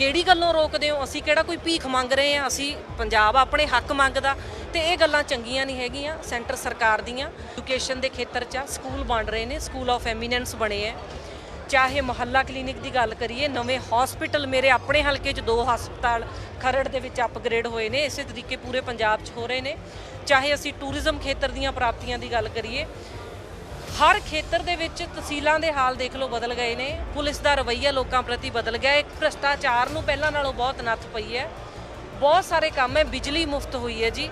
ਕਿਹੜੀ ਗੱਲੋਂ ਰੋਕਦੇ ਹੋ? ਅਸੀਂ ਕਿਹੜਾ ਕੋਈ ਭੀਖ ਮੰਗ ਰਹੇ ਆ ਅਸੀਂ ਪੰਜਾਬ ਆਪਣੇ ਹੱਕ ਮੰਗਦਾ। ਤੇ ਇਹ ਗੱਲਾਂ ਚੰਗੀਆਂ ਨਹੀਂ ਹੈਗੀਆਂ, ਸੈਂਟਰ ਸਰਕਾਰ ਦੀਆਂ। ਐਜੂਕੇਸ਼ਨ ਦੇ ਖੇਤਰ 'ਚ ਸਕੂਲ ਬਣ ਰਹੇ ਨੇ, ਸਕੂਲ ਆਫ ਐਮੀਨੈਂਸ ਬਣੇ ਆ ਚਾਹੇ ਮੁਹੱਲਾ ਕਲੀਨਿਕ ਦੀ ਗੱਲ ਕਰੀਏ, ਨਵੇਂ ਹਸਪੀਟਲ ਮੇਰੇ ਆਪਣੇ ਹਲਕੇ 'ਚ ਦੋ ਹਸਪਤਾਲ ਖਰੜ ਦੇ ਵਿੱਚ ਅਪਗ੍ਰੇਡ ਹੋਏ ਨੇ, ਇਸੇ ਤਰੀਕੇ ਪੂਰੇ ਪੰਜਾਬ 'ਚ ਹੋ ਰਹੇ ਨੇ। ਚਾਹੇ ਅਸੀਂ ਟੂਰਿਜ਼ਮ ਖੇਤਰ ਦੀਆਂ ਪ੍ਰਾਪਤੀਆਂ ਦੀ ਗੱਲ ਕਰੀਏ ਹਰ ਖੇਤਰ ਦੇ ਵਿੱਚ ਤਹਿਸੀਲਾਂ ਦੇ ਹਾਲ ਦੇਖ ਲਓ ਬਦਲ ਗਏ ਨੇ। ਪੁਲਿਸ ਦਾ ਰਵੱਈਆ ਲੋਕਾਂ ਪ੍ਰਤੀ ਬਦਲ ਗਿਆ। ਹੈ ਭ੍ਰਸ਼ਟਾਚਾਰ ਨੂੰ ਪਹਿਲਾਂ ਨਾਲੋਂ ਬਹੁਤ ਨੱਥ ਪਈ ਹੈ। ਬਹੁਤ ਸਾਰੇ ਕੰਮ ਹੈ। ਬਿਜਲੀ ਮੁਫਤ ਹੋਈ ਹੈ ਜੀ।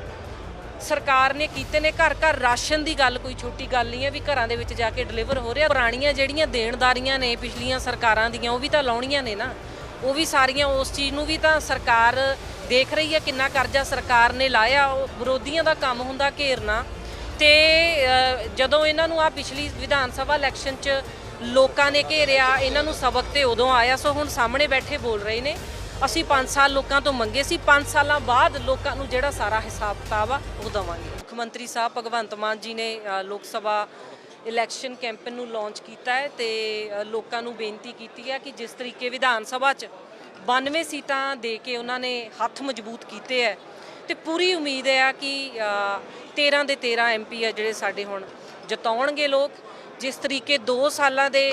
ਸਰਕਾਰ ਨੇ ਕੀਤੇ ਨੇ। ਘਰ ਘਰ ਰਾਸ਼ਨ ਦੀ ਗੱਲ ਕੋਈ ਛੋਟੀ ਗੱਲ ਨਹੀਂ ਹੈ ਵੀ ਘਰਾਂ ਦੇ ਵਿੱਚ ਜਾ ਕੇ ਡਿਲੀਵਰ ਹੋ ਰਿਹਾ। ਪੁਰਾਣੀਆਂ ਜਿਹੜੀਆਂ ਦੇਣਦਾਰੀਆਂ ਨੇ ਪਿਛਲੀਆਂ ਸਰਕਾਰਾਂ ਦੀਆਂ, ਉਹ ਵੀ ਤਾਂ ਲਾਉਣੀਆਂ ਨੇ ਨਾ। ਉਹ ਵੀ ਸਾਰੀਆਂ ਉਸ ਚੀਜ਼ ਨੂੰ ਵੀ ਤਾਂ ਸਰਕਾਰ ਦੇਖ ਰਹੀ ਹੈ। ਕਿੰਨਾ ਕਰਜ਼ਾ ਸਰਕਾਰ ਨੇ ਲਾਇਆ। ਉਹ ਵਿਰੋਧੀਆਂ ਦਾ ਕੰਮ ਹੁੰਦਾ ਘੇਰਨਾ। ਤੇ ਜਦੋਂ ਇਹਨਾਂ ਨੂੰ ਆ ਪਿਛਲੀ ਵਿਧਾਨ ਸਭਾ ਇਲੈਕਸ਼ਨ 'ਚ ਲੋਕਾਂ ਨੇ ਘੇਰਿਆ, ਇਹਨਾਂ ਨੂੰ ਸਬਕ ਤੇ ਉਦੋਂ ਆਇਆ, ਸੋ ਹੁਣ ਸਾਹਮਣੇ ਬੈਠੇ ਬੋਲ ਰਹੇ ਨੇ। ਅਸੀਂ 5 ਸਾਲ ਲੋਕਾਂ ਤੋਂ ਮੰਗੇ ਸੀ 5 ਸਾਲਾਂ ਬਾਅਦ ਲੋਕਾਂ ਨੂੰ ਜਿਹੜਾ ਸਾਰਾ ਹਿਸਾਬ ਕਿਤਾਬ ਆ, ਉਹ ਦਵਾਂਗੇ। ਮੁੱਖ ਮੰਤਰੀ ਸਾਹਿਬ ਭਗਵੰਤ ਮਾਨ ਜੀ ਨੇ ਲੋਕ ਸਭਾ ਇਲੈਕਸ਼ਨ ਕੈਂਪੇਨ ਨੂੰ ਲਾਂਚ ਕੀਤਾ ਹੈ ਤੇ ਲੋਕਾਂ ਨੂੰ ਬੇਨਤੀ ਕੀਤੀ ਹੈ ਕਿ ਜਿਸ ਤਰੀਕੇ ਵਿਧਾਨ ਸਭਾ 'ਚ 92 ਸੀਟਾਂ ਦੇ ਕੇ ਉਹਨਾਂ ਨੇ ਹੱਥ ਮਜ਼ਬੂਤ ਕੀਤੇ ਹੈ ਤੇ ਪੂਰੀ ਉਮੀਦ ਹੈ ਕਿ ਅ, 13 ਦੇ 13 ਐਮਪੀ ਆ ਜਿਹੜੇ ਸਾਡੇ ਹੁਣ ਜਿਤਾਉਣਗੇ ਲੋਕ ਜਿਸ ਤਰੀਕੇ 2 ਸਾਲਾਂ ਦੇ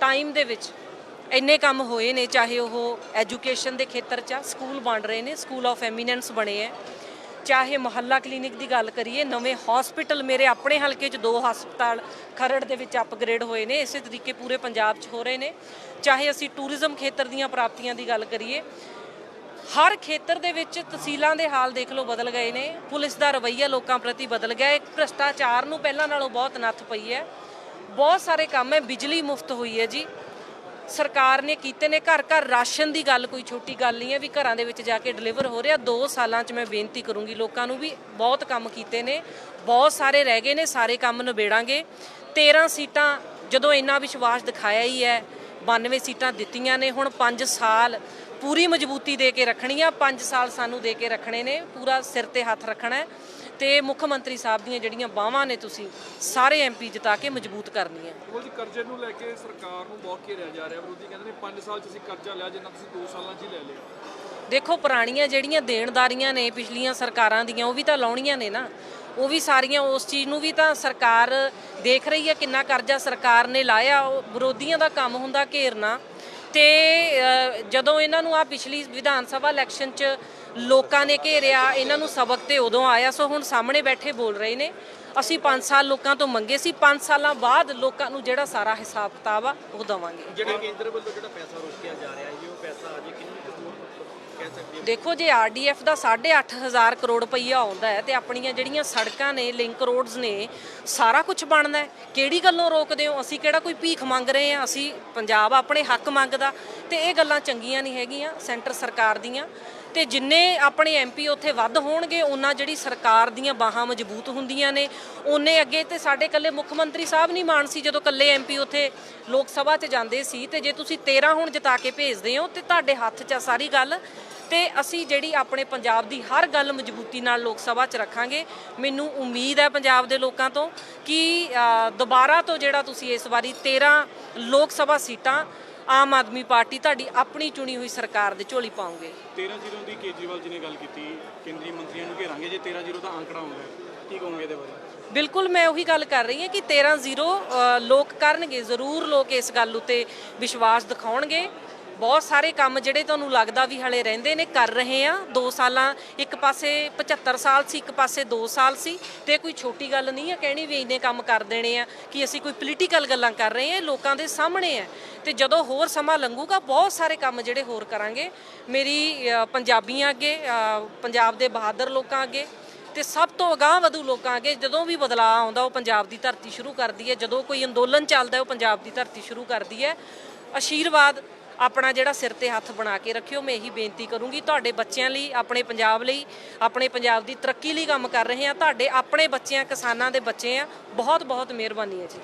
ਟਾਈਮ ਦੇ ਵਿੱਚ ਇੰਨੇ ਕੰਮ ਹੋਏ ਨੇ ਚਾਹੇ ਉਹ ਐਜੂਕੇਸ਼ਨ ਦੇ ਖੇਤਰ 'ਚ ਆ, ਸਕੂਲ ਬਣ ਰਹੇ ਨੇ ਸਕੂਲ ਆਫ ਐਮੀਨੈਂਸ ਬਣੇ ਹੈ ਚਾਹੇ ਮੁਹੱਲਾ ਕਲੀਨਿਕ ਦੀ ਗੱਲ ਕਰੀਏ ਨਵੇਂ ਹਸਪੀਟਲ ਮੇਰੇ ਆਪਣੇ ਹਲਕੇ 'ਚ ਦੋ ਹਸਪਤਾਲ ਖਰੜ ਦੇ ਵਿੱਚ ਅਪਗ੍ਰੇਡ ਹੋਏ ਨੇ ਇਸੇ ਤਰੀਕੇ ਪੂਰੇ ਪੰਜਾਬ 'ਚ ਹੋ ਰਹੇ ਨੇ ਚਾਹੇ ਅਸੀਂ ਟੂਰਿਜ਼ਮ ਖੇਤਰ ਦੀਆਂ ਪ੍ਰਾਪਤੀਆਂ ਦੀ ਗੱਲ ਕਰੀਏ ਹਰ ਖੇਤਰ ਦੇ ਵਿੱਚ ਤਹਿਸੀਲਾਂ ਦੇ ਹਾਲ ਦੇਖ ਲਓ ਬਦਲ ਗਏ ਨੇ। ਪੁਲਿਸ ਦਾ ਰਵੱਈਆ ਲੋਕਾਂ ਪ੍ਰਤੀ ਬਦਲ ਗਿਆ। ਹੈ ਭ੍ਰਸ਼ਟਾਚਾਰ ਨੂੰ ਪਹਿਲਾਂ ਨਾਲੋਂ ਬਹੁਤ ਨੱਥ ਪਈ ਹੈ। ਬਹੁਤ ਸਾਰੇ ਕੰਮ ਹੈ, ਬਿਜਲੀ ਮੁਫਤ ਹੋਈ ਹੈ ਜੀ। ਸਰਕਾਰ ਨੇ ਕੀਤੇ ਨੇ ਘਰ ਘਰ ਰਾਸ਼ਨ ਦੀ ਗੱਲ ਕੋਈ ਛੋਟੀ ਗੱਲ ਨਹੀਂ ਹੈ ਵੀ ਘਰਾਂ ਦੇ ਵਿੱਚ ਜਾ ਕੇ ਡਿਲੀਵਰ ਹੋ ਰਿਹਾ। 2 ਸਾਲਾਂ 'ਚ ਮੈਂ ਬੇਨਤੀ ਕਰੂੰਗੀ ਲੋਕਾਂ ਨੂੰ ਵੀ ਬਹੁਤ ਕੰਮ ਕੀਤੇ ਨੇ। ਬਹੁਤ ਸਾਰੇ ਰਹਿ ਗਏ ਨੇ, ਸਾਰੇ ਕੰਮ ਨਿਬੇੜਾਂਗੇ। 13 ਸੀਟਾਂ ਜਦੋਂ ਇੰਨਾ ਵਿਸ਼ਵਾਸ ਦਿਖਾਇਆ ਹੀ ਹੈ 92 ਸੀਟਾਂ ਦਿੱਤੀਆਂ ਨੇ। ਹੁਣ 5 ਸਾਲ ਪੂਰੀ ਮਜ਼ਬੂਤੀ ਦੇ ਕੇ ਰੱਖਣੀਆਂ 5 ਸਾਲ ਸਾਨੂੰ ਦੇ ਕੇ ਰੱਖਣੇ ਨੇ ਪੂਰਾ ਸਿਰ ਤੇ ਹੱਥ ਰੱਖਣਾ ਹੈ ਤੇ ਮੁੱਖ ਮੰਤਰੀ ਸਾਹਿਬ ਦੀਆਂ ਜਿਹੜੀਆਂ ਬਾਹਾਂ ਨੇ ਤੁਸੀਂ ਸਾਰੇ ਐਮਪੀ ਜਿਤਾ ਕੇ ਮਜ਼ਬੂਤ ਕਰਨੀਆਂ ਉਹ ਜੀ ਕਰਜ਼ੇ ਨੂੰ ਲੈ ਕੇ ਸਰਕਾਰ ਨੂੰ ਬਹੁਤ ਘੇਰਿਆ ਜਾ ਰਿਹਾ ਵਿਰੋਧੀ ਕਹਿੰਦੇ ਨੇ 5 ਸਾਲ 'ਚ ਅਸੀਂ ਕਰਜ਼ਾ ਲਿਆ ਜਿੰਨਾ ਤੁਸੀਂ 2 ਸਾਲਾਂ 'ਚ ਹੀ ਲੈ ਲਿਆ। ਦੇਖੋ ਪੁਰਾਣੀਆਂ ਜਿਹੜੀਆਂ ਦੇਣਦਾਰੀਆਂ ਨੇ ਪਿਛਲੀਆਂ ਸਰਕਾਰਾਂ ਦੀਆਂ ਉਹ ਵੀ ਤਾਂ ਲਾਉਣੀਆਂ ਨੇ ਨਾ। ਉਹ ਵੀ ਸਾਰੀਆਂ ਉਸ ਚੀਜ਼ ਨੂੰ ਵੀ ਤਾਂ ਸਰਕਾਰ ਦੇਖ ਰਹੀ ਹੈ ਕਿੰਨਾ ਕਰਜ਼ਾ ਸਰਕਾਰ ਨੇ ਲਾਇਆ ਉਹ ਵਿਰੋਧੀਆਂ ਦਾ ਕੰਮ ਹੁੰਦਾ ਘੇਰਨਾ। ਤੇ ਜਦੋਂ ਇਹਨਾਂ ਨੂੰ ਆ ਪਿਛਲੀ ਵਿਧਾਨ ਸਭਾ ਇਲੈਕਸ਼ਨ 'ਚ ਲੋਕਾਂ ਨੇ ਘੇਰਿਆ, ਇਹਨਾਂ ਨੂੰ ਸਬਕ ਤੇ ਉਦੋਂ ਆਇਆ, ਸੋ ਹੁਣ ਸਾਹਮਣੇ ਬੈਠੇ ਬੋਲ ਰਹੇ ਨੇ। ਅਸੀਂ 5 ਸਾਲ ਲੋਕਾਂ ਤੋਂ ਮੰਗੇ ਸੀ 5 ਸਾਲਾਂ ਬਾਅਦ ਲੋਕਾਂ ਨੂੰ ਜਿਹੜਾ ਸਾਰਾ ਹਿਸਾਬ ਕਿਤਾਬ ਆ, ਉਹ ਦਵਾਂਗੇ। ਜਿਹੜੇ ਕੇਂਦਰ ਵੱਲੋਂ ਜਿਹੜਾ ਪੈਸਾ ਰੋਕਿਆ ਜਾ ਰਿਹਾ ਹੈ ਜੀ ਉਹ ਪੈਸਾ ਅਜੇ ਕਿੰਨੀ ਕੁ ਦੂਰ ਕਹਿ ਸਕਦੇ ਦੇਖੋ ਜੇ ਆਰਡੀਐਫ ਦਾ 8500 ਕਰੋੜ ਰੁਪਈਆ ਆਉਂਦਾ ਹੈ ਤੇ ਆਪਣੀਆਂ ਜਿਹੜੀਆਂ ਸੜਕਾਂ ਨੇ ਲਿੰਕ ਰੋਡਸ ਨੇ, ਸਾਰਾ ਕੁਝ ਬਣਦਾ ਹੈ। ਕਿਹੜੀ ਗੱਲੋਂ ਰੋਕਦੇ ਹੋ? ਅਸੀਂ ਕਿਹੜਾ ਕੋਈ ਭੀਖ ਮੰਗ ਰਹੇ ਹਾਂ? ਅਸੀਂ ਪੰਜਾਬ ਆਪਣੇ ਹੱਕ ਮੰਗਦਾ। ਤੇ ਇਹ ਗੱਲਾਂ ਚੰਗੀਆਂ ਨਹੀਂ ਹੈਗੀਆਂ ਸੈਂਟਰ ਸਰਕਾਰ ਦੀਆਂ। ਤੇ ਜਿੰਨੇ ਆਪਣੇ ਐਮਪੀ ਉੱਥੇ ਵੱਧ ਹੋਣਗੇ, ਉਹਨਾਂ ਜਿਹੜੀ ਸਰਕਾਰ ਦੀਆਂ ਬਾਹਾਂ ਮਜ਼ਬੂਤ ਹੁੰਦੀਆਂ ਨੇ, ਉਹਨੇ ਅੱਗੇ ਤੇ ਸਾਡੇ ਇਕੱਲੇ ਮੁੱਖ ਮੰਤਰੀ ਸਾਹਿਬ ਨਹੀਂ ਮਾਨ ਸੀ ਜਦੋਂ ਇਕੱਲੇ ਐਮਪੀ ਉੱਥੇ ਲੋਕ ਸਭਾ 'ਚ ਜਾਂਦੇ ਸੀ। ਤੇ ਜੇ ਤੁਸੀਂ 13 ਹੁਣ ਜਿਤਾ ਕੇ ਭੇਜਦੇ ਹੋ, ਤੇ ਤੁਹਾਡੇ ਹੱਥ 'ਚ ਆ ਸਾਰੀ ਗੱਲ। ਤੇ ਅਸੀਂ ਜਿਹੜੀ ਆਪਣੇ ਪੰਜਾਬ ਦੀ ਹਰ ਗੱਲ ਮਜ਼ਬੂਤੀ ਨਾਲ ਲੋਕ ਸਭਾ 'ਚ ਰੱਖਾਂਗੇ। ਮੈਨੂੰ ਉਮੀਦ ਹੈ ਪੰਜਾਬ ਦੇ ਲੋਕਾਂ ਤੋਂ ਕਿ ਦੁਬਾਰਾ ਤੋਂ ਜਿਹੜਾ ਤੁਸੀਂ ਇਸ ਵਾਰੀ 13 ਲੋਕ ਸਭਾ ਸੀਟਾਂ ਆਮ ਆਦਮੀ ਪਾਰਟੀ ਤੁਹਾਡੀ ਆਪਣੀ ਚੁਣੀ ਹੋਈ ਸਰਕਾਰ ਦੇ ਝੋਲੀ ਪਾਉਂਗੇ। 13 ਜ਼ੀਰੋ ਦੀ ਕੇਜਰੀਵਾਲ ਜੀ ਨੇ ਗੱਲ ਕੀਤੀ ਕੇਂਦਰੀ ਮੰਤਰੀਆਂ ਨੂੰ ਘੇਰਾਂਗੇ ਜੇ 13 ਜ਼ੀਰੋ ਦਾ ਅੰਕੜਾ ਆਉਂਦਾ ਹੈ ਕੀ ਕਹੋਗੇ ਇਹਦੇ ਬਾਰੇ? ਬਿਲਕੁਲ ਮੈਂ ਉਹੀ ਗੱਲ ਕਰ ਰਹੀ ਹਾਂ ਕਿ 13 ਜ਼ੀਰੋ ਅ, ਲੋਕ ਕਰਨਗੇ ਜ਼ਰੂਰ ਲੋਕ ਇਸ ਗੱਲ ਉਤੇ ਵਿਸ਼ਵਾਸ ਦਿਖਾਉਣਗੇ। ਬਹੁਤ ਸਾਰੇ ਕੰਮ ਜਿਹੜੇ ਤੁਹਾਨੂੰ ਲੱਗਦਾ ਵੀ ਹਲੇ ਰਹਿੰਦੇ ਨੇ, ਕਰ ਰਹੇ ਆ। 2 ਸਾਲਾਂ, ਇੱਕ ਪਾਸੇ 75 ਸਾਲ ਸੀ, ਇੱਕ ਪਾਸੇ 2 ਸਾਲ ਸੀ। ਤੇ ਕੋਈ ਛੋਟੀ ਗੱਲ ਨਹੀਂ ਆ, ਕਹਿਣੀ ਵੀ ਇੰਨੇ ਕੰਮ ਕਰ ਦੇਣੇ ਆ ਕਿ ਅਸੀਂ ਕੋਈ ਪੋਲੀਟੀਕਲ ਗੱਲਾਂ ਕਰ ਰਹੇ ਹਾਂ ਇਹ ਲੋਕਾਂ ਦੇ ਸਾਹਮਣੇ ਹੈ ਤੇ ਜਦੋਂ ਹੋਰ ਸਮਾਂ ਲੰਘੂਗਾ, ਬਹੁਤ ਸਾਰੇ ਕੰਮ ਜਿਹੜੇ ਹੋਰ ਕਰਾਂਗੇ। ਮੇਰੀ ਪੰਜਾਬੀਆਂ ਅੱਗੇ ਪੰਜਾਬ ਦੇ ਬਹਾਦਰ ਲੋਕਾਂ ਅੱਗੇ ਤੇ ਸਭ ਤੋਂ ਅਗਾਂਹ ਵਧੂ ਲੋਕਾਂ ਅੱਗੇ ਜਦੋਂ ਵੀ ਬਦਲਾਅ ਆਉਂਦਾ, ਉਹ ਪੰਜਾਬ ਦੀ ਧਰਤੀ ਸ਼ੁਰੂ ਕਰਦੀ ਹੈ। ਜਦੋਂ ਕੋਈ ਅੰਦੋਲਨ ਚੱਲਦਾ, ਉਹ ਪੰਜਾਬ ਦੀ ਧਰਤੀ ਸ਼ੁਰੂ ਕਰਦੀ ਹੈ। ਆਸ਼ੀਰਵਾਦ ਆਪਣਾ ਜਿਹੜਾ ਸਿਰ ਤੇ ਹੱਥ ਬਣਾ ਕੇ ਰੱਖਿਓ, ਮੈਂ ਇਹੀ ਬੇਨਤੀ ਕਰੂੰਗੀ। ਤੁਹਾਡੇ ਬੱਚਿਆਂ ਲਈ, ਆਪਣੇ ਪੰਜਾਬ ਲਈ, ਆਪਣੇ ਪੰਜਾਬ ਦੀ ਤਰੱਕੀ ਲਈ ਕੰਮ ਕਰ ਰਹੇ ਆ ਤੁਹਾਡੇ ਆਪਣੇ ਬੱਚਿਆਂ ਕਿਸਾਨਾਂ ਦੇ ਬੱਚੇ ਆ। ਬਹੁਤ ਬਹੁਤ ਮਿਹਰਬਾਨੀ ਹੈ ਜੀ।